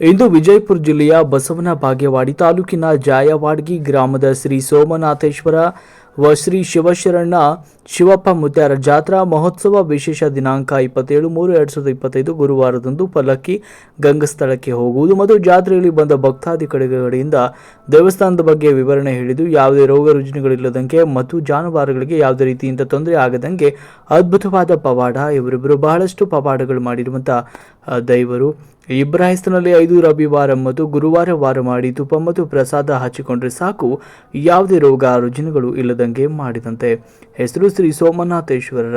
ಇಂದು ವಿಜಯಪುರ ಜಿಲ್ಲೆಯ ಬಸವನ ಬಾಗೇವಾಡಿ ತಾಲೂಕಿನ ಜಾಯವಾಡ್ಗಿ ಗ್ರಾಮದ ಶ್ರೀ ಸೋಮನಾಥೇಶ್ವರ ವ ಶ್ರೀ ಶಿವಶರಣ್ಣ ಶಿವಪ್ಪ ಮುತ್ಯಾರ ಜಾತ್ರಾ ಮಹೋತ್ಸವ ವಿಶೇಷ ದಿನಾಂಕ ಇಪ್ಪತ್ತೇಳು ಮೂರು ಎರಡು ಸಾವಿರದ ಇಪ್ಪತ್ತೈದು ಗುರುವಾರದಂದು ಪಲ್ಲಕ್ಕಿ ಗಂಗಸ್ಥಳಕ್ಕೆ ಹೋಗುವುದು ಮತ್ತು ಜಾತ್ರೆಯಲ್ಲಿ ಬಂದ ಭಕ್ತಾದಿ ಕಡೆಗಳಿಂದ ದೇವಸ್ಥಾನದ ಬಗ್ಗೆ ವಿವರಣೆ ಹೇಳಿದ್ದು ಯಾವುದೇ ರೋಗ ರುಜಿನಗಳಿಲ್ಲದಂಗೆ ಮತ್ತು ಜಾನುವಾರುಗಳಿಗೆ ಯಾವುದೇ ರೀತಿಯಿಂದ ತೊಂದರೆ ಆಗದಂಗೆ ಅದ್ಭುತವಾದ ಪವಾಡ ಇವರಿಬ್ಬರು ಬಹಳಷ್ಟು ಪವಾಡಗಳು ಮಾಡಿರುವಂಥ ದೈವರು. ಇಬ್ರಾಹಿಸ್ತನಲ್ಲಿ ಐದು ರವಿವಾರ ಮತ್ತು ಗುರುವಾರ ವಾರ ಮಾಡಿ ತುಪ್ಪ ಮತ್ತು ಪ್ರಸಾದ ಹಚ್ಚಿಕೊಂಡ್ರೆ ಸಾಕು. ಯಾವುದೇ ರೋಗ, ರುಜಿನಗಳು ಇಲ್ಲದಂಗೆ ಮಾಡಿದಂತೆ. ಹೆಸರು ಶ್ರೀ ಸೋಮನಾಥೇಶ್ವರರ.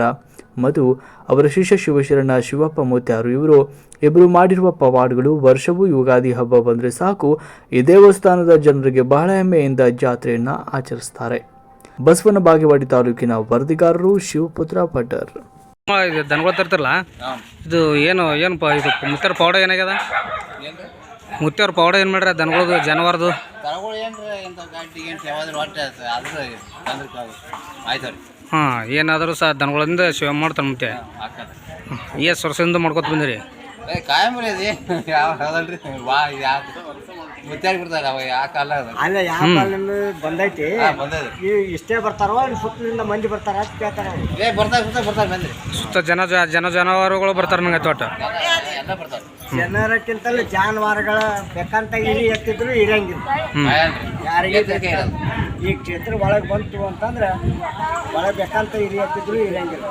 ಮತ್ತು ಅವರ ಶಿಷ್ಯ ಶಿವಶರಣ, ಶಿವಪ್ಪ ಮೂತ್ಯಾರು ಇವರು. ಇಬ್ಬರು ಮಾಡಿರುವ ಪವಾಡ್ಗಳು ವರ್ಷವೂ ಯುಗಾದಿ ಹಬ್ಬ ಬಂದರೆ ಸಾಕು. ಈ ದೇವಸ್ಥಾನದ ಜನರಿಗೆ ಬಹಳ ಹೆಮ್ಮೆಯಿಂದ ಜಾತ್ರೆಯನ್ನು ಆಚರಿಸ್ತಾರೆ. ಬಸವನ ಬಾಗೇವಾಡಿ ತಾಲೂಕಿನ ವರದಿಗಾರರು ಶಿವಪುತ್ರ ಭಟ್ಟರ್ ಇದು ದನಗಳು ತರ್ತಿರಲ್ಲ? ಇದು ಏನು ಏನಪ್ಪ ಇದು ಮುತ್ಯಾರ ಪೌಡ ಏನಾಗ್ಯದ? ಮುತ್ಯಾರ ಪೌಡರ್ ಏನು ಮಾಡ್ರ ದನಗಳದು ಜಾನುವಾರದು? ಹಾಂ ಏನಾದರೂ ಮುತ್ತೆ ಏ ಸೊರಸಿಂದ ಸಹ ದನಗಳಿಂದ ಸೇವೆ ಮಾಡ್ತಾನೆ ಮುತ್ಯ ಹಾಕದ ಎಷ್ಟು ವರ್ಷದಿಂದ ಮಾಡ್ಕೊತ ಬಂದಿರಿ? ಮುತ್ತಾಗಿ ಬಿಡ್ತಾರೆ ಅವ ಯಾ ಕಾಲ ಅಲ್ಲ ಯಾವ ಕಾಲದಿಂದ ಬಂದೈತಿ. ಬಂದದ ನೀವು ಇಷ್ಟೇ ಬರ್ತಾರೋ ಇಲ್ಲಿ ಸುತ್ತಲಿಂದ ಮಂದಿ ಬರ್ತಾರ ಅಂತ ಕೇಳ್ತಾರ. ಏ ಬರ್ತಾರೆ ಸುತ್ತ ಬರ್ತಾರೆ ಬಂದ್ರಿ ಸುತ್ತ ಜನ ಜನ ಜಾನುವಾರುಗಳು ಬರ್ತಾರೆ ನಂಗೆ ತೋಟ ಎಲ್ಲ ಬರ್ತಾರೆ. ಜನರಕ್ಕಿಂತಲೂ ಜಾನುವಾರುಗಳ ಬೇಕಂತ ಇಳಿ ಎತ್ತಿದ್ರು ಇರಂಗಿಲ್ಲ ಯಾರಿಗೆ ಈ ಕ್ಷೇತ್ರ ಒಳಗೆ ಬಂತು ಅಂತಂದ್ರೆ ಒಳಗೆ ಬೇಕಂತ ಇರಿ ಅಂತಿದ್ರು ಇರಂಗಿಲ್ಲ.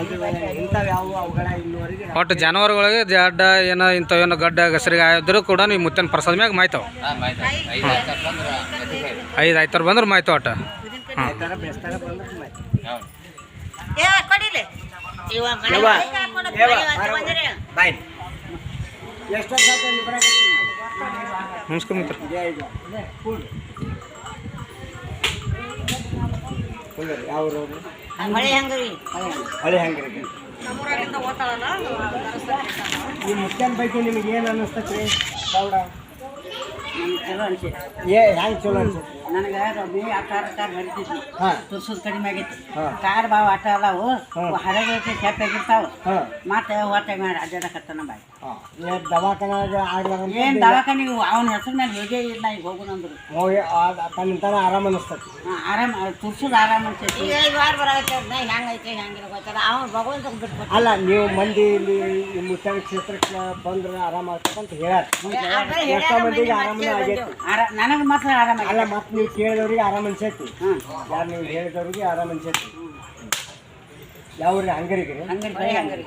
ಒಂದು ವೇಳೆ ಇಂಥವು ಯಾವ ಅವುಗಳ ಇನ್ನುವರೆಗೆ ಒಟ್ಟು ಜಾನುವಾರುಗಳಿಗೆ ಜಡ್ಡ ಏನೋ ಇಂಥವು ಏನೋ ಗಡ್ಡ ಹೆಸರಿಗೆ ಆಯಿದ್ರು ಕೂಡ ನೀವು ಮುತ್ತನ ಪ್ರಸಾದ ಮ್ಯಾಗ ಮಾಯ್ತಾವ. ಐದು ಆಯ್ತಾರ ಬಂದ್ರೆ ಮಾಯ್ತು ಒಟ್ಟು. ನಮಸ್ಕಾರ ತರ ಯಾವ ಹಳೆ ಮಳೆ ಹೆಂಗ್ರಿ? ಹಳೆ ಹೆಂಗ್ರಿ? ಈ ಮುಖ್ಯನ ಬಗ್ಗೆ ನಿಮಗೆ ಏನು ಅನ್ನಿಸ್ತೈತ್ರಿ ಚಲೋ ಅನ್ಸೈತಿ ಏ ಹೆಂಗೆ ಚಲೋ ಅನ್ಸುತ್ತೆ? ನನಗೆ ರೊಬ್ಬಿ ಆ ಕಾರ್ ಕಾರ್ ಹರಿತೈತಿ ಹಾಂ. ತುರ್ಸೋದು ಕಡಿಮೆ ಆಗೈತಿ. ಕಾರ್ ಬಾವು ಆಟ ಅದಾವು. ಹರಗೈತಿ ಕೆಪ್ಪಾಗಿರ್ತಾವ ಹಾಂ. ಮತ್ತೆ ಹೊಟ್ಟೆ ಮಾಡಿ ಅಡ್ಡಾಡಕತ್ತಾನ ಬಾಯ್. ಏನು ದವಾಖಾನಾಗ ಏನು ದವಾಖಾನೆ ಅವನ ಹೆಸರು ಮೇಲೆ ಹೋಗೇ ಇಲ್ಲ ಈಗ ಹೋಗೋಣ ಅಂದ್ರು. ತನ್ನ ತಾನ ಆರಾಮ ಅನ್ನಿಸ್ತೈತಿ ಹಾಂ, ಆರಾಮ್ ತುರ್ಸೋದು ಆರಾಮ್ ಅನ್ಸೈತಿ. ವಾರ ನಾ ಹೆಂಗೈತೆ ಹೆಂಗಿಲ್ಲ ಗೊತ್ತಲ್ಲ. ಅವ್ನು ಭಗವಂತ ಬಿಟ್ಬಿಟ್ಟು. ಅಲ್ಲ ನೀವು ಮಂದಿ ಇಲ್ಲಿ ಮುತ್ತಾಳ ಕ್ಷೇತ್ರಕ್ಕೆ ಬಂದ್ರೆ ಆರಾಮ ಆಗ್ತಕ್ಕಂತ ಅಂತ ಎಷ್ಟೋ ಮಂದಿಗೆ ಆರಾಮ ನನಗೆ ಮಾತ್ರ ಆರಾಮ ಅಲ್ಲ ಮತ್ತೆ ನೀವು ಕೇಳಿದವ್ರಿಗೆ ಆರಾಮ ಅನ್ಸೈತಿ ಹಾಂ ಯಾರು ನೀವು ಹೇಳಿದವ್ರಿಗೆ ಆರಾಮ ಅನ್ಸೈತಿ ಯಾವ ಹಂಗರಿಗೆ?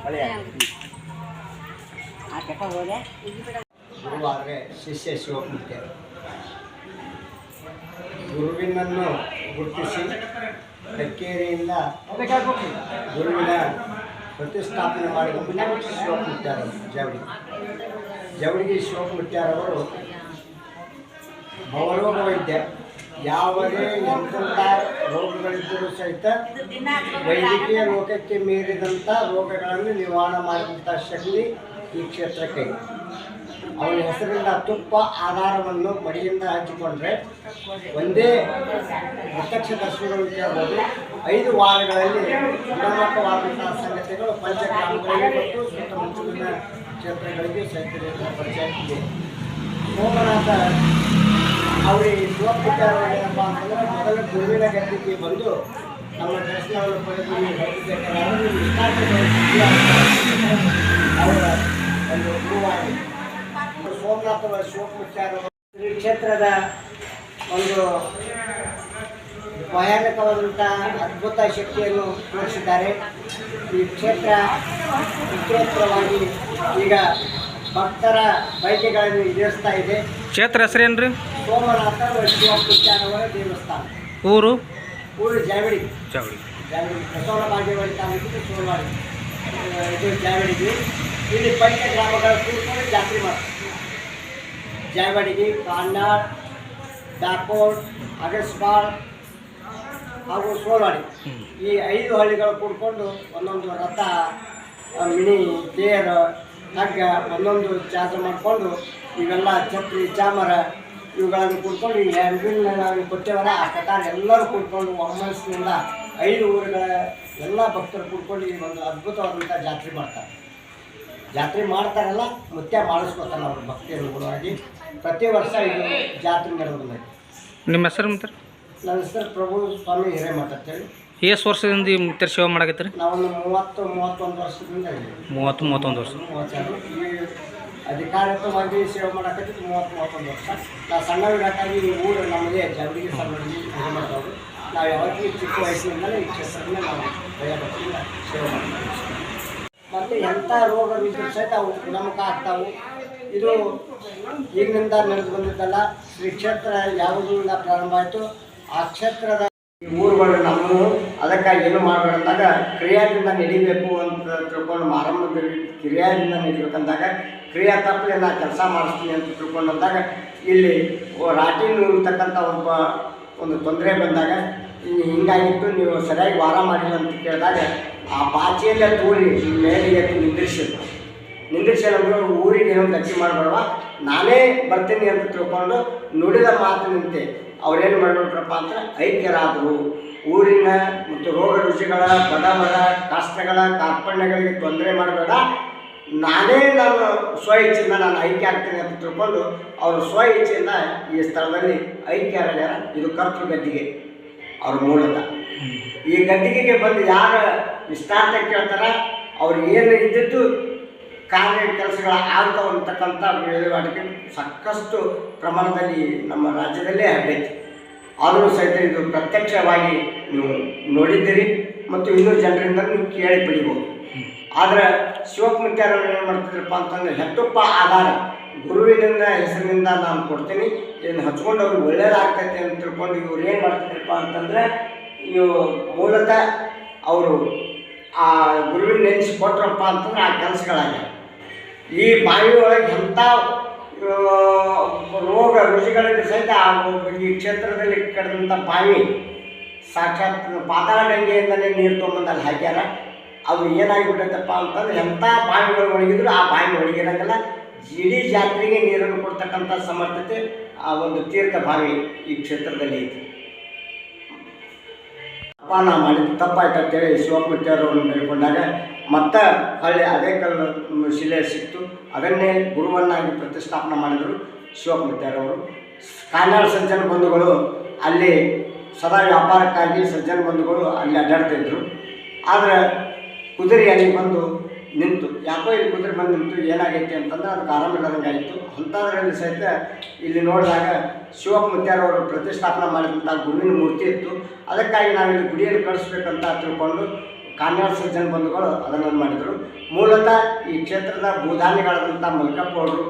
ಗುರುವಾರವೇ ಶಿಷ್ಯ ಶಿವಮೂರ್ತಿ ಗುರುವಿನನ್ನು ಗುರುತಿಸಿ ಕಕ್ಕೇರಿಯಿಂದ ಗುರುವಿನ ಪ್ರತಿಷ್ಠಾಪನೆ ಮಾಡಿದ ಶಿವಮೂರ್ತ್ಯಾರ ಜವಳಿ. ಜವಳಿಗೆ ಶಿವಮೂರ್ತ್ಯಾರವರು ಭವರೋಗ ವೈದ್ಯ ಯಾವುದೇ ಎಂಥ ರೋಗಗಳಿದ್ದರೂ ಸಹಿತ ವೈದ್ಯಕೀಯ ಲೋಕಕ್ಕೆ ಮೀರಿದಂಥ ರೋಗಗಳನ್ನು ನಿವಾರಣೆ ಮಾಡಿದಂಥ ಶಕ್ತಿ ಈ ಕ್ಷೇತ್ರಕ್ಕೆ. ಅವನ ಹೆಸರಿಂದ ತುಪ್ಪ ಆಧಾರವನ್ನು ಮಡಿಯಿಂದ ಹಂಚಿಕೊಂಡ್ರೆ ಒಂದೇ ಪ್ರತ್ಯಕ್ಷ ದರ್ಶನಗಳು ಕೇಳ್ಬೋದು ಐದು ವಾರಗಳಲ್ಲಿ ಗುಣಮಟ್ಟವಾದಂತಹ ಸಂಗತಿಗಳು ಪಂಚಗ್ರಾಮಗಳಿಗೆ ಮತ್ತು ಸುತ್ತಮುತ್ತಲಿನ ಕ್ಷೇತ್ರಗಳಿಗೆ ಸಹಿತ ಪರಿಚಯ ಇದೆ ಅವರಿಗೆ ಶಿವಪುತ್ರ ಏನಪ್ಪ ಅಂತಂದ್ರೆ ಮೊದಲು ಗುರುವಿನ ಗದ್ದಿಗೆ ಬಂದು ನಮ್ಮ ದರ್ಶನವನ್ನು ಪಡೆದು ಈ ಹೊರಡಬೇಕಾದ್ರೆ ಅವರ ಒಂದು ಗುರುವಾಗಿ ಸೋಮನಾಥ ಶಿವಪುತ್ರ ಶ್ರೀ ಕ್ಷೇತ್ರದ ಒಂದು ಭಯಾನಕವಾದಂಥ ಅದ್ಭುತ ಶಕ್ತಿಯನ್ನು ತೋರಿಸಿದ್ದಾರೆ. ಈ ಕ್ಷೇತ್ರ ವಿಚಿತ್ರವಾಗಿ ಈಗ ಭಕ್ತರ ಬಯಕೆಗಳನ್ನು ಈಡೇರಿಸ್ತಾ ಇದೆ. ಕ್ಷೇತ್ರ ಹೆಸರೇನ್ರಿ? ಸೋಮನಾಥ ಶಿವಪುತ್ಯಾರವರ ದೇವಸ್ಥಾನ. ಊರು? ಊರು ಜಾವಡಿ ಜಾವಳಿ. ಜಾವಡಿ ಬಸವನ ಬಾಗೇವಾಡಿ ತಾಲೂಕಿನ ಸೋಮವಾಡಿ ಇದು ಜಾವಡಿಗೆ ಇಲ್ಲಿ ಪಂಚ ಗ್ರಾಮಗಳ ಕೂತ್ಕೊಂಡು ಜಾತ್ರೆ ಮಾಡ್ತಾರೆ. ಜಾವಡಿಗೆ ಕಾಂಡಾಳ್ ಡಾಕೋಡ್ ಅಗಸ್ಬಾಳ್ ಹಾಗೂ ಸೋಲವಾಡಿ ಈ ಐದು ಹಳ್ಳಿಗಳು ಕೂಡ್ಕೊಂಡು ಒಂದೊಂದು ರಥ ಮಿನಿ ಮಿಣಿ ತೇರು ಹಗ್ಗ ಒಂದೊಂದು ಜಾತ್ರೆ ಮಾಡಿಕೊಂಡು ಇವೆಲ್ಲ ಛತ್ರಿ ಚಾಮರ ಇವುಗಳನ್ನು ಕೂಡ್ಕೊಂಡು ಈ ನಾವು ಕೊಟ್ಟೇವಲ್ಲ ಆ ಪ್ರಕಾರ ಎಲ್ಲರೂ ಕೂಡ್ಕೊಂಡು ಒಮ್ಮನಸ್ಸಿನಿಂದ ಐದು ಊರುಗಳ ಎಲ್ಲ ಭಕ್ತರು ಕೂಡ್ಕೊಂಡು ಈ ಒಂದು ಅದ್ಭುತವಾದಂಥ ಜಾತ್ರೆ ಮಾಡ್ತಾರೆ. ಜಾತ್ರೆ ಮಾಡ್ತಾರಲ್ಲ ಮತ್ತೆ ಮಾಡಿಸ್ಕೊತಾರೆ ಅವ್ರ ಭಕ್ತಿ ಅನುಗುಣವಾಗಿ. ಪ್ರತಿ ವರ್ಷ ಇದು ಜಾತ್ರೆ ನಡೆದ ನಿಮ್ಮ ಹೆಸರು ನನ್ನ ಹೆಸರು ಪ್ರಭು ಸ್ವಾಮಿ ಹಿರೇಮಠ ಅಂತೇಳಿ ಎಷ್ಟು ವರ್ಷದಿಂದ ಈ ಮುತ್ತರ ಸೇವೆ ಮಾಡಕತ್ತೀರಿ? ನಾವೊಂದು ಮೂವತ್ತು ಮೂವತ್ತೊಂದು ವರ್ಷದಿಂದ ಇದ್ದೀವಿ ಮೂವತ್ತು ಮೂವತ್ತೊಂದು ವರ್ಷ. ಮೂವತ್ತೆರಡು. ಈ ಅಧಿಕಾರಿತವಾಗಿ ಸೇವೆ ಮಾಡಕತ್ತಿದ್ದು ಮೂವತ್ತು ಮೂವತ್ತೊಂದು ವರ್ಷ. ನಾವು ಸಣ್ಣವರಾಗಿ ಈ ಊರು ನಮಗೆ ಜನರಿಗೆ ಸಣ್ಣವರಿಗೆ ಇದು ಮಾಡ್ತಾವೆ ನಾವು ಯಾವಾಗಲೂ ಚಿಕ್ಕ ವಯಸ್ಸಿನಿಂದಲೇ ಈ ಕ್ಷೇತ್ರದಲ್ಲಿ ನಾವು ಭಯಪಟ್ಟಿಲ್ಲ ಸೇವೆ ಮಾಡ್ತೀವಿ. ಮತ್ತು ಎಂಥ ರೋಗ ಸಹಿತ ಅವು ಗುಣಮುಖ ಆಗ್ತಾವೆ. ಇದು ಈಗಿನಿಂದ ನಡೆದು ಬಂದಿದ್ದಲ್ಲ. ಶ್ರೀ ಕ್ಷೇತ್ರ ಯಾವುದರಿಂದ ಪ್ರಾರಂಭ ಆಯಿತು. ಆ ಕ್ಷೇತ್ರದ ಈ ಊರುಗಳು ನಮ್ಮ ಅದಕ್ಕಾಗಿ ಏನು ಮಾಡಬೇಕಂದಾಗ ಕ್ರಿಯಾದಿಂದ ನಡಿಬೇಕು ಅಂತ ತಿಳ್ಕೊಂಡು ಆರಂಭದಲ್ಲಿ ಕ್ರಿಯಾದಿಂದ ನಡಿಬೇಕಂದಾಗ ಕ್ರಿಯಾ ತಪ್ಪಲೆ ನಾ ಕೆಲಸ ಮಾಡಿಸ್ತೀನಿ ಅಂತ ತಿಳ್ಕೊಂಡಂದಾಗ ಇಲ್ಲಿ ರಾಟಿ ನೂರ್ತಕ್ಕಂಥ ಒಬ್ಬ ಒಂದು ತೊಂದರೆ ಬಂದಾಗ ಹಿಂಗಾಗಿತ್ತು, ನೀವು ಸರಿಯಾಗಿ ವಾರ ಮಾಡಿಲ್ಲ ಅಂತ ಕೇಳಿದಾಗ ಆ ಪಾಚಿಯಲ್ಲೇ ತೂರಿ ಮೇಲೆ ನಿಂದಿರಿಸಿದ್ರು ನಿಂದಿರಿಸಿದ್ರೆ ಊರಿಗೆ ಏನು ಗಟ್ಟಿ ಮಾಡಬೇಡವಾ? ನಾನೇ ಬರ್ತೀನಿ ಅಂತ ತಿಳ್ಕೊಂಡು ನುಡಿದ ಮಾತಿನಂತೆ ಅವ್ರೇನು ಮಾಡಿಬಿಟ್ರಪ್ಪ ಅಂದ್ರೆ ಐಕ್ಯರಾದರು. ಊರಿನ ಮತ್ತು ರೋಗ ರುಚಿಗಳ ಬಡವರ ಕಷ್ಟಗಳ, ಕಾರ್ಪಣ್ಯಗಳಿಗೆ ತೊಂದರೆ ಮಾಡಬೇಡ. ನಾನೇ ನಾನು ಸ್ವ ಇಚ್ಛೆಯಿಂದ ನಾನು ಐಕ್ಯ ಆಗ್ತೀನಿ ಅಂತ ತಿಳ್ಕೊಂಡು ಅವರು ಸ್ವ ಇಚ್ಛೆಯಿಂದ ಈ ಸ್ಥಳದಲ್ಲಿ ಐಕ್ಯರಾಗ್ಯಾರ ಇದು ಕರ್ತೃ ಗದ್ದಿಗೆ, ಅವ್ರ ಮೂಲಕ. ಈ ಗದ್ದಿಗೆಗೆ ಬಂದು ಯಾರು ಇಷ್ಟಾರ್ಥ ಕೇಳ್ತಾರ? ಅವ್ರು ಏನು ಇದ್ದಿದ್ದು ಕಾರ್ಯ ಕೆಲಸಗಳ ಆಗ್ತಾವ ಅಂತಕ್ಕಂಥ ವಹಿವಾಟಿಗೆ ಸಾಕಷ್ಟು ಪ್ರಮಾಣದಲ್ಲಿ ನಮ್ಮ ರಾಜ್ಯದಲ್ಲೇ ಹಬ್ಬೈತಿ ಆದರೂ ಸಹಿತ ಇದು ಪ್ರತ್ಯಕ್ಷವಾಗಿ ನೀವು ನೋಡಿದ್ದೀರಿ ಮತ್ತು ಇನ್ನೂ ಜನರಿಂದ ನೀವು ಕೇಳಿ ಪಡಿಬೋದು ಆದರೆ ಶಿವಕುಮಾರ್ ಏನು ಮಾಡ್ತಿದ್ರಪ್ಪ ಅಂತಂದ್ರೆ ಹೆತ್ತಪ್ಪ ಆಧಾರ. ಗುರುವಿನಿಂದ ಹೆಸರಿನಿಂದ ನಾನು ಕೊಡ್ತೀನಿ, ಇದನ್ನು ಹಚ್ಕೊಂಡು ಅವ್ರಿಗೆ ಒಳ್ಳೇದಾಗ್ತೈತೆ ಅಂತ ತಿಳ್ಕೊಂಡು ಇವ್ರು ಏನು ಮಾಡ್ತಿದ್ರಪ್ಪ ಅಂತಂದರೆ ಇವು ಮೂಲತಃ ಅವರು ಆ ಗುರುವಿನ ನೆನೆಸಿ ಕೊಟ್ರಪ್ಪ ಅಂತಂದ್ರೆ ಆ ಕೆಲಸಗಳಾಗ್ಯಾವ. ಈ ಬಾವಿ ಒಳಗೆ ಎಂಥ ರೋಗ ರುಚಿಗಳಿಗೆ ಸಹಿತ ಈ ಕ್ಷೇತ್ರದಲ್ಲಿ ಕಡಿದಂಥ ಬಾವಿ ಸಾಕ್ಷಾತ್ ಪಾತಾಳ ಗಂಗೆಯಿಂದಲೇ ನೀರು ತೊಗೊಂಬಂದಲ್ಲಿ ಹಾಕ್ಯಾರ. ಅದು ಏನಾಗಿಬಿಟ್ಟೈತಪ್ಪ ಅಂತಂದ್ರೆ ಎಂಥ ಬಾವಿಗಳು ಒಣಗಿದ್ರು ಆ ಬಾವಿ ಒಣಗಿರಂಗಿಲ್ಲ. ಇಡೀ ಜಾತ್ರೆಗೆ ನೀರನ್ನು ಕೊಡ್ತಕ್ಕಂಥ ಸಮರ್ಥತೆ ಆ ಒಂದು ತೀರ್ಥ ಬಾವಿ ಈ ಕ್ಷೇತ್ರದಲ್ಲಿ ಐತಿ. ಅಪ್ಪ ನಾ ಮಾಡಿದ್ದು ತಪ್ಪಾಯ್ತು ಅಂತೇಳಿ ಶಿವಮೂರ್ತಿಯವ್ರವ್ರನ್ನ ಬೇಡ್ಕೊಂಡಾಗ ಮತ್ತೆ ಹಳ್ಳಿ ಅದೇ ಕಲ್ಲು ಶಿಲೆ ಸಿಕ್ತು. ಅದನ್ನೇ ಗುರುವನ್ನಾಗಿ ಪ್ರತಿಷ್ಠಾಪನೆ ಮಾಡಿದರು ಮುತ್ಯಾರವರು ಕಾನಾಳ ಸಜ್ಜನ ಬಂಧುಗಳು ಅಲ್ಲಿ ಸದಾ ವ್ಯಾಪಾರಕ್ಕಾಗಿ ಸಜ್ಜನ ಬಂಧುಗಳು ಅಲ್ಲಿ ಅಡ್ಡಾಡ್ತಿದ್ರು ಆದರೆ ಕುದುರೆ ಅಲ್ಲಿ ಬಂದು ನಿಂತು, ಯಾಕೋ ಇಲ್ಲಿ ಕುದುರೆ ಬಂದು ನಿಂತು ಏನಾಗೈತಿ ಅಂತಂದ್ರೆ ಅದಕ್ಕೆ ಆರಾಮಿಲ್ಲದಂಗೆ ಆಯಿತು. ಅಂಥದ್ರಲ್ಲಿ ಸಹಿತ ಇಲ್ಲಿ ನೋಡಿದಾಗ ಶಿವಮೂರ್ತಿಯರವರು ಪ್ರತಿಷ್ಠಾಪನೆ ಮಾಡಿದಂಥ ಗುರುವಿನ ಮೂರ್ತಿ ಇತ್ತು. ಅದಕ್ಕಾಗಿ ನಾವು ಇಲ್ಲಿ ಗುಡಿಯನ್ನು ಕಳಿಸ್ಬೇಕಂತ ತಿಳ್ಕೊಂಡು ಕಾನ್ಯಾಳ ಸಜ್ಜನ ಬಂಧುಗಳು ಅದನ್ನು ಮಾಡಿದರು. ಮೂಲತಃ ಈ ಕ್ಷೇತ್ರದ ಭೂದಾನಿಗಳಾದಂಥ ಮಲ್ಕಪ್ಪ ಅವರು,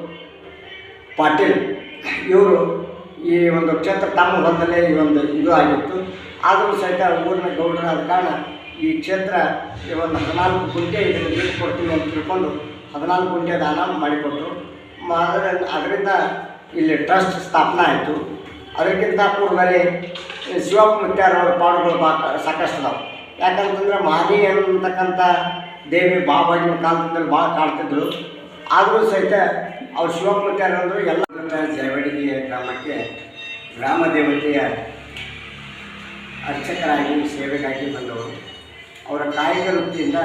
ಪಾಟೀಲ್, ಇವರು ಈ ಒಂದು ಕ್ಷೇತ್ರ ತಮ್ಮ ಹೊಲದಲ್ಲೇ ಈ ಒಂದು ಇದು ಆಗಿತ್ತು. ಆದರೂ ಸಹಿತ ಊರಿನ ಗೌಡರಾದ ಕಾರಣ ಈ ಕ್ಷೇತ್ರ ಈ ಒಂದು ಹದಿನಾಲ್ಕು ಗುಂಟೆ ಇದನ್ನು ನೀರು ಅಂತ ತಿಳ್ಕೊಂಡು ಹದಿನಾಲ್ಕು ಗುಂಟೆ ದಾನ ಮಾಡಿಕೊಟ್ಟರು ಆದರೆ ಅದರ, ಅದರಿಂದ ಇಲ್ಲಿ ಟ್ರಸ್ಟ್ ಸ್ಥಾಪನೆ ಆಯಿತು. ಅದಕ್ಕಿಂತ ಪೂರ್ವದಲ್ಲಿ ಶಿವಪ್ಪ ಮುತ್ಯಾರವರ ಪಾಡುಗಳು ಬಾ, ಸಾಕಷ್ಟು ಅದಾವೆ. ಯಾಕಂತಂದ್ರೆ ಮಾರಿ ಅಂತಕ್ಕಂಥ ದೇವಿ ಬಾಬಾಜಿನ ಕಾಲದಲ್ಲಿ ಭಾಳ ಕಾಡ್ತಿದ್ರು ಆದರೂ ಸಹಿತ ಅವ್ರು ಶಿವಪ್ಪ ಅಂದರು ಎಲ್ಲ ಜಯವಡಿಗೆ ಗ್ರಾಮಕ್ಕೆ ಗ್ರಾಮ ದೇವತೆಯ ಅರ್ಚಕರಾಗಿ, ಸೇವೆಗಾಗಿ ಬಂದವರು. ಅವರ ಕಾಯಿಕ ವೃತ್ತಿಯಿಂದ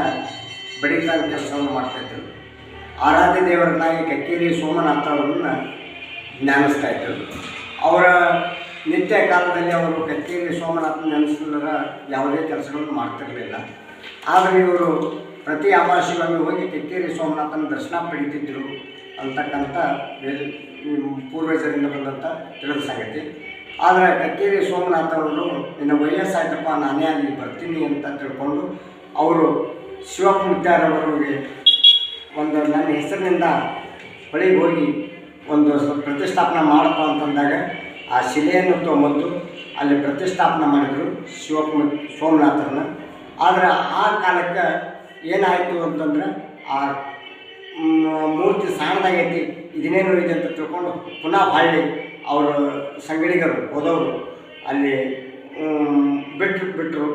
ಬಡಿತಾನ ಕೆಲಸವನ್ನು ಮಾಡ್ತಾಯಿದ್ರು ಆರಾಧ್ಯ ದೇವರ ತಾಯಿ ಕಕ್ಕೇರಿ ಸೋಮನಾಥ ಅವರನ್ನು ಜ್ಞಾನಿಸ್ತಾ ಇದ್ದರು. ಅವರ ನಿತ್ಯ ಕಾಲದಲ್ಲಿ ಅವರು ಕಚೇರಿ ಸೋಮನಾಥನ ನೆನೆಸಿದ್ರ ಯಾವುದೇ ಕೆಲಸಗಳನ್ನು ಮಾಡ್ತಿರಲಿಲ್ಲ. ಆದರೆ ಇವರು ಪ್ರತಿ ಅಮಾವಾಸ್ಯೆಗೊಮ್ಮೆ ಹೋಗಿ ಕಿಕ್ಕೇರಿ ಸೋಮನಾಥನ ದರ್ಶನ ಪಡಿತಿದ್ದರು ಅಂತಕ್ಕಂಥ ಪೂರ್ವಜರಿಂದ ಬಂದಂಥ ತಿಳಿದ ಸಂಗತಿ. ಆದರೆ ಕಕ್ಕೇರಿ ಸೋಮನಾಥ ಅವರು ನಿನ್ನ ವಯಸ್ಸಾಯ್ತಪ್ಪ, ನಾನೇ ಅಲ್ಲಿ ಬರ್ತೀನಿ ಅಂತ ತಿಳ್ಕೊಂಡು ಅವರು ಶಿವಪ್ಪ ಒಂದು ನನ್ನ ಹೆಸರಿನಿಂದ ಹೊಳಿಗೆ ಹೋಗಿ ಒಂದು ಪ್ರತಿಷ್ಠಾಪನೆ ಮಾಡಪ್ಪ ಅಂತಂದಾಗ ಆ ಶಿಲೆಯನ್ನು ತೊಗೊಂಬಂದು ಅಲ್ಲಿ ಪ್ರತಿಷ್ಠಾಪನೆ ಮಾಡಿದರು ಶಿವಕುಮಾರ್ ಸೋಮನಾಥರನ್ನ. ಆದರೆ ಆ ಕಾಲಕ್ಕೆ ಏನಾಯಿತು ಅಂತಂದ್ರೆ ಆ ಮೂರ್ತಿ ಸಾಣದಾಗೈತಿ ಇದನ್ನೇನು ಇದೆ ಅಂತ ತಿಳ್ಕೊಂಡು ಪುನಃ ಹಳ್ಳಿ ಅವರು ಸಂಗಡಿಗರು, ಹೋದವರು ಅಲ್ಲಿ ಬಿಟ್ಟು ಬಿಟ್ಟರು